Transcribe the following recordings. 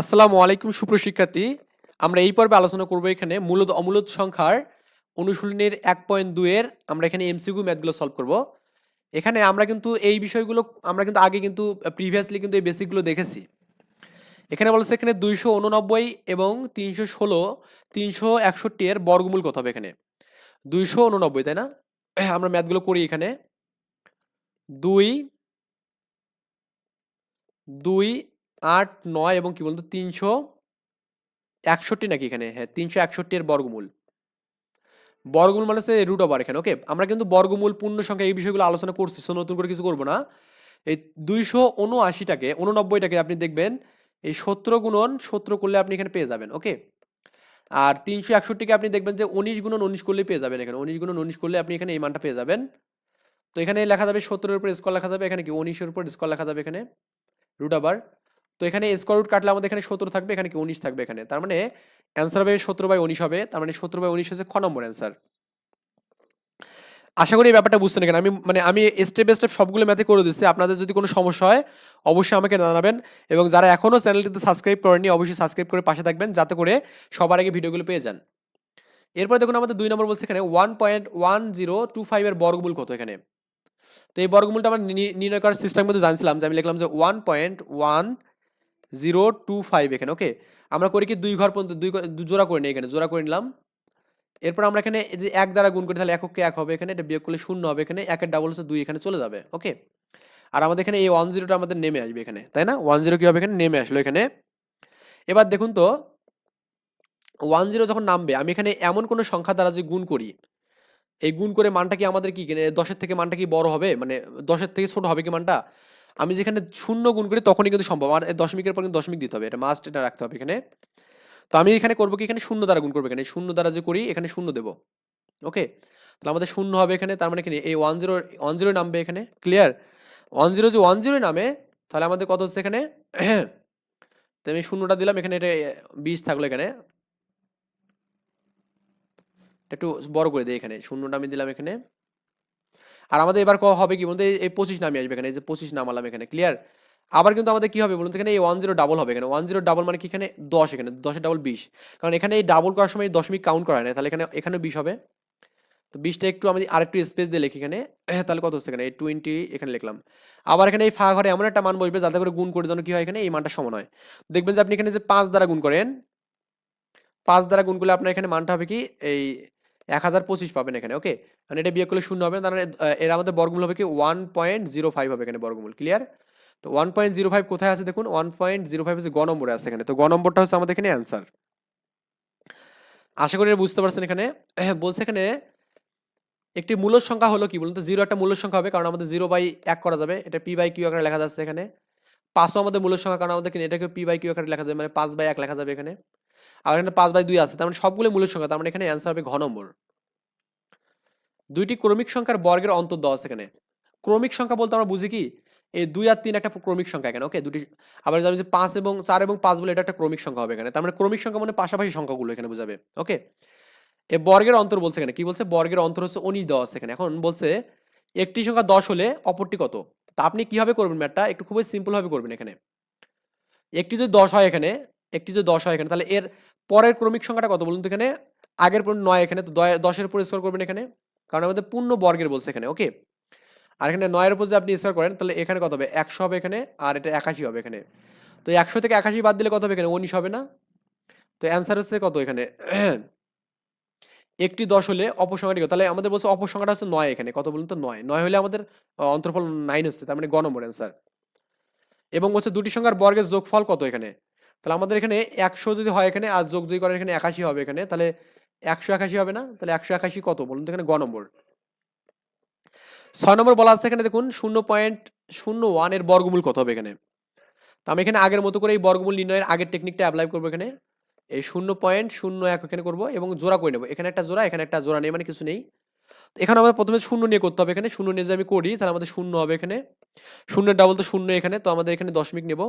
আসসালামু আলাইকুম, সুপ্রশিক্ষার্থী। আমরা এই পর্বে আলোচনা করব এখানে মূলত অমূলত সংখ্যার অনুশীলনের এক পয়েন্ট দুয়ের আমরা এখানে এমসিকিউ ম্যাথগুলো সলভ করব। এখানে আমরা কিন্তু এই বিষয়গুলো, আমরা কিন্তু আগে কিন্তু প্রিভিয়াসলি কিন্তু এই বেসিকগুলো দেখেছি। এখানে বলছে এখানে দুইশো উননব্বই এবং তিনশো ষোলো, তিনশো একষট্টি এর বর্গমূল কত হবে এখানে? দুইশো উননব্বই, তাই না? আমরা ম্যাথগুলো করি এখানে। দুই দুই আট, নয় এবং কি বলতো তিনশো একষট্টি নাকি এখানে? হ্যাঁ তিনশো একষট্টি এর বর্গমূল। বর্গমূল মানে হচ্ছে রুট ওভার এখানে ওকে আমরা কিন্তু বর্গমূল, পূর্ণ সংখ্যা এই বিষয়গুলো আলোচনা করছি সো নতুন করে কিছু করব না। এই দুইশো উনআশিটাকে উননব্বইটাকে আপনি দেখবেন, এই সতেরো গুণন সতেরো করলে আপনি এখানে পেয়ে যাবেন ওকে আর তিনশো একষট্টিকে আপনি দেখবেন যে উনিশ গুণন উনিশ করলে পেয়ে যাবেন এখানে। উনিশ গুণন উনিশ করলে আপনি এখানে এই মানটা পেয়ে যাবেন। তো এখানে লেখা যাবে সতেরোর উপর স্কোয়ার লেখা যাবে, এখানে কি উনিশের উপর স্কোয়ার লেখা যাবে এখানে? রুট আবার তো এখানে স্কোয়ার রুট কাটলে আমাদের এখানে সতেরো থাকবে, এখানে কি উনিশ থাকবে এখানে। তার মানে অ্যান্সার হবে সতেরো বাই উনিশ হবে, তার মানে সতেরো বাই উনিশ হচ্ছে খ নম্বর অ্যান্সার আশা করি এই ব্যাপারটা বুঝছেন এখানে। আমি মানে আমি স্টেপ স্টেপ সবগুলো ম্যাথে করে দিচ্ছি। আপনাদের যদি কোনো সমস্যা হয়, অবশ্যই আমাকে জানাবেন। এবং যারা এখনও চ্যানেলটিতে সাবস্ক্রাইব করেননি, অবশ্যই সাবস্ক্রাইব করে পাশে থাকবেন, যাতে করে সবার আগে ভিডিওগুলো পেয়ে যান। এরপরে দেখুন আমাদের দুই নম্বর বলছে এখানে one point one zero two ফাইভের বর্গমূল কত এখানে? তো এই বর্গমূলটা আমার নির্ণয় করার সিস্টেমের মধ্যে জানছিলাম যে আমি লিখলাম যে one point one zero two five এখানে ওকে আমরা করি কি দুই ঘর পর্যন্ত, দুই জোড়া করে নিই এখানে, জোড়া করে নিলাম। এরপর আমরা এখানে যে এক দ্বারা গুণ করি, তাহলে এককে এক হবে এখানে, এটা বিয়োগ করলে শূন্য হবে এখানে, একের ডাবল হচ্ছে দুই, এখানে চলে যাবে ওকে আর আমাদের এখানে এই ওয়ান জিরোটা আমাদের নেমে আসবে এখানে, তাই না? ওয়ান জিরো কি হবে এখানে নেমে আসলো এখানে? এবার দেখুন তো ওয়ান জিরো যখন নামবে, আমি এখানে এমন কোনো সংখ্যা দ্বারা যে গুণ করি, এই গুণ করে মানটা কি আমাদের কি দশের থেকে মানটা কি বড় হবে? মানে দশের থেকে ছোট হবে কি মানটা? আমি যেখানে শূন্য গুণ করি তখনই কিন্তু সম্ভব। আর দশমিকের পর কিন্তু দশমিক দিতে হবে। এটা মাস্ট এটা রাখতে হবে এখানে। তো আমি এখানে করব কি? এখানে শূন্য দ্বারা গুণ করব এখানে। শূন্য দ্বারা যে করি, এখানে শূন্য দেবো। ওকে তাহলে আমাদের শূন্য হবে এখানে। তার মানে কি? এই ওয়ান জিরো ওয়ান জিরো নামবে এখানে। ক্লিয়ার ওয়ান জিরো যে ওয়ান জিরো নামে, তাহলে আমাদের কত হচ্ছে এখানে? তো আমি শূন্যটা দিলাম। এখানে এটা বিশ থাকল এখানে। একটু বড় করে দিই এখানে। শূন্যটা আমি দিলাম এখানে। আর আমাদের এবার হবে কি বলতে এই পঁচিশ নামে আসবে এখানে, এই যে পঁচিশ নামালাম এখানে ক্লিয়ার আবার কিন্তু আমাদের কি হবে বলুন এখানে এই ওয়ান জিরো ডাবল হবে এখানে ওয়ান জিরো ডাবল মানে কি এখানে দশ এখানে দশের ডাবল বিশ। কারণ এখানে এই ডাবল করার সময় দশমিক কাউন্ট করা হয় না, তাহলে এখানে এখানে বিশ হবে। তো বিশটা একটু আমি আরেকটু স্পেস দিয়ে লিখি এখানে তাহলে কত হচ্ছে এখানে, এই টোয়েন্টি এখানে লিখলাম। আবার এখানে এই ফাঁকা ঘরে এমন একটা মান বসবে যাতে করে গুণ করে যেন কি হয় এখানে, এই মানটা সমান হয়। দেখবেন যে আপনি এখানে যে পাঁচ দ্বারা গুণ করেন, পাঁচ দ্বারা গুণ করলে আপনার এখানে মানটা হবে কি, এই এক হাজার পঁচিশ পাবেন এখানে ওকে মানে এটা বিয়োগ করলে শূন্য হবে মানে এর আমাদের বর্গমূল হবে কি? ওয়ান পয়েন্ট জিরো ফাইভ হবে এখানে বর্গমূল ক্লিয়ার তো ওয়ান পয়েন্ট জিরো ফাইভ কোথায় আছে দেখুন? ওয়ান পয়েন্ট জিরো ফাইভ হচ্ছে গ নম্বরে আছে এখানে, তো গ নম্বরটা হচ্ছে আমাদের এখানে অ্যান্সার আশা করি বুঝতে পারছেন এখানে। বলছে এখানে, একটি মূলদ সংখ্যা হলো কি বলুন তো? জিরো একটা মূলদ সংখ্যা হবে, কারণ আমাদের জিরো বাই এক করা যাবে, এটা পি বাই কিউ আকারে লেখা যাচ্ছে এখানে। পাঁচও আমাদের মূলদ সংখ্যা, কারণ আমাদের এটাকে পি বাই কিউ আকারে লেখা যাবে মানে পাঁচ বাই এক লেখা যাবে এখানে। আর এখানে পাঁচ বাই দুই আছে, তার মানে সবগুলো মূলদ সংখ্যা, তার মানে এখানে অ্যান্সার হবে ঘ নম্বর। দুইটি ক্রমিক সংখ্যার বর্গের অন্তর দেওয়া এখানে। ক্রমিক সংখ্যা বলতে আমরা বুঝি কি? এই দুই আর তিন একটা ক্রমিক সংখ্যা এখানে ওকে দুটি আবার যাবে যে পাঁচ এবং চার এবং পাঁচ বলে এটা একটা ক্রমিক সংখ্যা হবে এখানে, তার মানে ক্রমিক সংখ্যা মানে পাশাপাশি সংখ্যাগুলো এখানে বোঝাবে ওকে এ বর্গের অন্তর বলছে এখানে, কি বলছে? বর্গের অন্তর হচ্ছে উনিশ দেওয়া আছে এখানে, এখন বলছে একটি সংখ্যা দশ হলে অপরটি কত? তা আপনি কীভাবে করবেন ম্যাটটা একটু খুবই সিম্পল ভাবে করবেন এখানে। একটি যদি দশ হয় এখানে একটি যে দশ হয় এখানে, তাহলে এর পরের ক্রমিক সংখ্যাটা কত বলুন তো এখানে? আগের পর নয় এখানে, তো দশের উপর স্কোর করবেন এখানে, কারণ আমাদের পূর্ণ বর্গের বলছে এখানে ওকে আর এখানে নয়ের উপর যদি আপনি স্কোর করেন, তাহলে এখানে কত হবে? একশো হবে এখানে, আর এটা একাশি হবে এখানে। তো একশো থেকে একাশি বাদ দিলে কত হবে এখানে? উনিশ হবে না? তো অ্যান্সার হচ্ছে কত এখানে? একটি দশ হলে অপসংখ্যাটি? তাহলে আমাদের বলছে অপসংখ্যাটা হচ্ছে নয় এখানে, কত বলুন তো? নয়। নয় হলে আমাদের অন্তর্ফল নাইন হচ্ছে, তার মানে গ নম্বর অ্যান্সার এবং হচ্ছে দুটি সংখ্যার বর্গের যোগফল কত এখানে? তাহলে আমাদের এখানে একশো যদি হয় এখানে আর যোগ যদি করেন এখানে একাশি হবে এখানে, তাহলে একশো একাশি হবে না? তাহলে একশো একাশি কত? বলুন তো এখানে গ নম্বর। ছয় নম্বর বলা আছে এখানে দেখুন, শূন্য পয়েন্ট শূন্য ওয়ানের বর্গমূল কত হবে এখানে? তো আমি এখানে আগের মতো করে এই বর্গমূল নির্ণয়ের আগের টেকনিকটা অ্যাপ্লাই করব এখানে। এই শূন্য পয়েন্ট শূন্য এক এখানে করব এবং জোড়া করে নেব। এখানে একটা জোড়া, এখানে একটা জোড়া নেই মানে কিছু নেই। এখানে আমাদের প্রথমে শূন্য নিয়ে করতে হবে এখানে। শূন্য নিয়ে যদি আমি করি, তাহলে আমাদের শূন্য হবে এখানে। শূন্যের ডাবল তো শূন্য এখানে, তো আমাদের এখানে দশমিক নেব।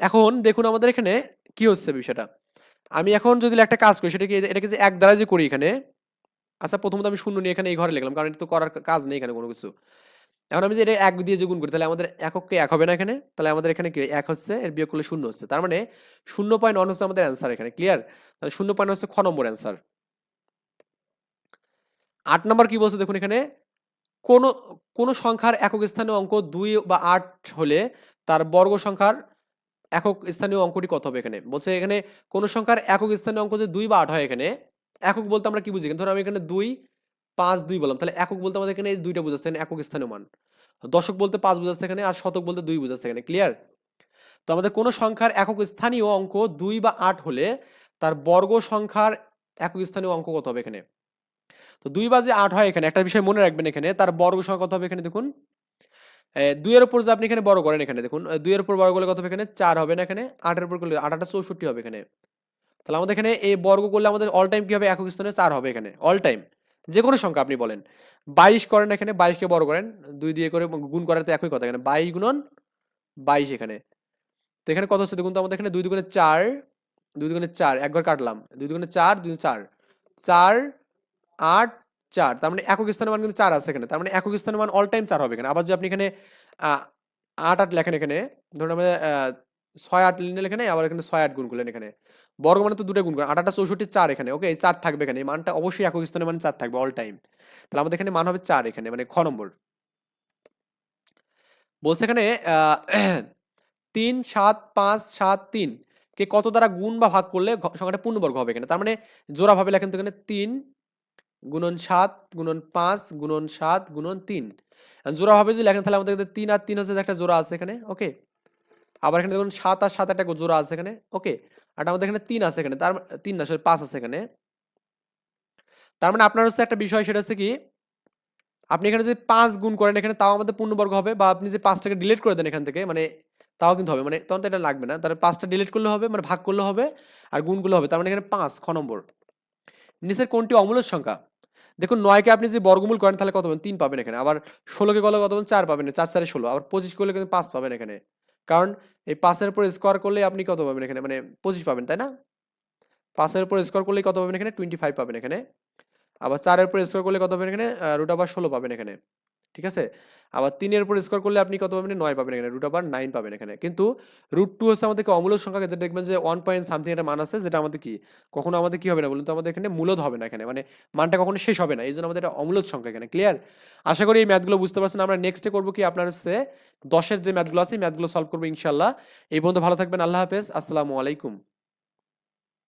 এখন দেখুন আমাদের এখানে কি হচ্ছে বিষয়টা। আমি এখন যদি একটা কাজ করি সেটা কি এটাকে যে এক দ্বারা যে করি এখানে আচ্ছা প্রথমত আমি শূন্য নিয়ে এখানে এই ঘরে লিখলাম, কারণ এটা তো করার কাজ নেই এখানে কোনো কিছু। এখন আমি যে এটা এক দিয়ে যে গুণ করি, তাহলে আমাদের এককে এক হবে না এখানে, তাহলে আমাদের এখানে কি এক হচ্ছে, এর বিয়োগ করলে শূন্য হচ্ছে। তার মানে শূন্য পয়েন্ট ওয়ান হচ্ছে আমাদের অ্যান্সার এখানে ক্লিয়ার তাহলে শূন্য পয়েন্ট হচ্ছে খ নম্বর অ্যান্সার আট নম্বর কি বলছে দেখুন এখানে, কোনো কোনো সংখ্যার একক স্থানীয় অঙ্ক দুই বা আট হলে তার বর্গ সংখ্যার একক স্থানীয় অঙ্কটি কত হবে এখানে? বলছে এখানে কোন সংখ্যার একক স্থানীয় অঙ্ক যে দুই বা আট হয় এখানে, একক বলতে আমরা কি বুঝি? ধরো আমি এখানে দুই, পাঁচ, দুই বললাম। তাহলে একক বলতে আমাদের এখানে দুইটা বোঝাচ্ছে, এখানে একক স্থানীয় মান। দশক বলতে পাঁচ বোঝাচ্ছে এখানে আর শতক বলতে দুই বোঝাচ্ছে এখানে ক্লিয়ার তো আমাদের কোনো সংখ্যার একক স্থানীয় অঙ্ক দুই বা আট হলে তার বর্গ সংখ্যার একক স্থানীয় অঙ্ক কত হবে এখানে? তো দুই বা যে আট হয় এখানে, একটা বিষয় মনে রাখবেন এখানে, তার বর্গ সংখ্যা কত হবে এখানে দেখুন। দুইয়ের উপর যে আপনি এখানে বড় করেন এখানে, দেখুন দুইয়ের উপর বড় করলে কত এখানে? চার হবে না এখানে, আটের উপর করলে আট আটা চৌষট্টি হবে এখানে। তাহলে আমাদের এখানে এই বর্গ করলে আমাদের অল টাইম কি হবে? একক স্থানে চার হবে এখানে অল টাইম যে কোনো সংখ্যা আপনি বলেন। বাইশ করেন এখানে, বাইশকে বড় করেন, দুই দিয়ে করে গুণ করার তো একই কথা এখানে, বাইশ গুণন বাইশ এখানে। তো এখানে কত হচ্ছে দেখুন তো আমাদের এখানে দুই দুগুণে চার, দুই দুগুণে চার, একবার কাটলাম, দুই দুগুণে চার, দুই চার চার, আট চার, তার মানে একক স্থানের মান কিন্তু চার আছে এখানে, তার মানে একক স্থানের মান অল টাইম চার হবে এখানে। আবার যদি আপনি এখানে আট আট লেখেন এখানে, ধরুন আমাদের ছয়, আট লিখলেন এখানে, আবার এখানে ছয়, আট গুণ করলেন এখানে। বর্গ মানে তো দুটো গুণ করেন আট আটা চৌষট্টি, চার এখানে ওকে এই চার থাকবে এখানে মানটা অবশ্যই একক স্থানের মান চার থাকবে অল টাইম তাহলে আমাদের এখানে মান হবে চার এখানে মানে খ নম্বর। বলছে এখানে তিন, সাত, পাঁচ, সাত, তিন, কে কত দ্বারা গুণ বা ভাগ করলে সংখ্যাটা পূর্ণবর্গ হবে এখানে, তার মানে জোড়া ভাবে লেখেন তো এখানে তিন গুণন সাত, গুণন পাঁচ, গুণন সাত, গুণন তিন। জোড়া হবে যদি লেখেন, তাহলে আমাদের তিন আর তিন হচ্ছে একটা জোড়া আছে এখানে, ওকে? আবার এখানে দেখুন সাত আর সাত একটা জোড়া আছে এখানে, ওকে? আর আমাদের এখানে তিন আছে এখানে, তার মা- তিন না, সরি, পাঁচ আছে এখানে। তার মানে আপনার হচ্ছে একটা বিষয়, সেটা হচ্ছে কি, আপনি এখানে যদি পাঁচ গুণ করেন, এখানে তাও আমাদের পূর্ণবর্গ হবে, বা আপনি যে পাঁচটাকে ডিলিট করে দেন এখান থেকে মানে তাও কিন্তু হবে মানে তখন তো এটা লাগবে না তার পাঁচটা ডিলিট করলে হবে মানে ভাগ করলে হবে, আর গুণগুলো হবে, তার মানে এখানে পাঁচ, খ নম্বর। নিচের কোনটি অমূলক সংখ্যা? দেখুন নয়কে আপনি যদি বর্গমূল করেন, তাহলে কত পাবেন? তিন পাবেন এখানে। আবার ষোলোকে করলে কত পাবেন? চার পাবেন। চার চারে ষোলো। আবার পঁচিশ করলে কিন্তু পাঁচ পাবেন এখানে। কারণ এই পাঁচের উপর স্কোয়ার করলে আপনি কত পাবেন এখানে? মানে পঁচিশ পাবেন, তাই না? পাঁচের উপর স্কোয়ার করলে কত পাবেন এখানে? টোয়েন্টি ফাইভ পাবেন এখানে। আবার চারের উপর স্কোয়ার করলে কত পাবেন এখানে? রুট আবার ষোলো পাবেন এখানে। ঠিক আছে? আবার তিনের উপর স্কোয়ার করলে আপনি কত পাবেন? নয় পাবেন এখানে রুট আবার নাইন পাবেন এখানে। কিন্তু রুট টু হচ্ছে আমাদেরকে অমূলক সংখ্যা যেটা দেখবেন যে ওয়ান পয়েন্ট সামথিং একটা মান আছে, যেটা আমাদের কি? কখনো আমাদের কি হবে না বলুন তো? আমাদের এখানে মূলত হবে না এখানে মানে মানটা কখনো শেষ হবে না। এই জন্য আমাদের এটা অমূলক সংখ্যা এখানে ক্লিয়ার আশা করি এই ম্যাথগুলো বুঝতে পারছেন। আমরা নেক্সটে করব কি? আপনার হচ্ছে দশের যে ম্যাথগুলো আছে ম্যাথগুলো সলভ করব ইনশাল্লাহ এই পর্যন্ত ভালো থাকবেন। আল্লাহ হাফেজ। আসসালামু আলাইকুম।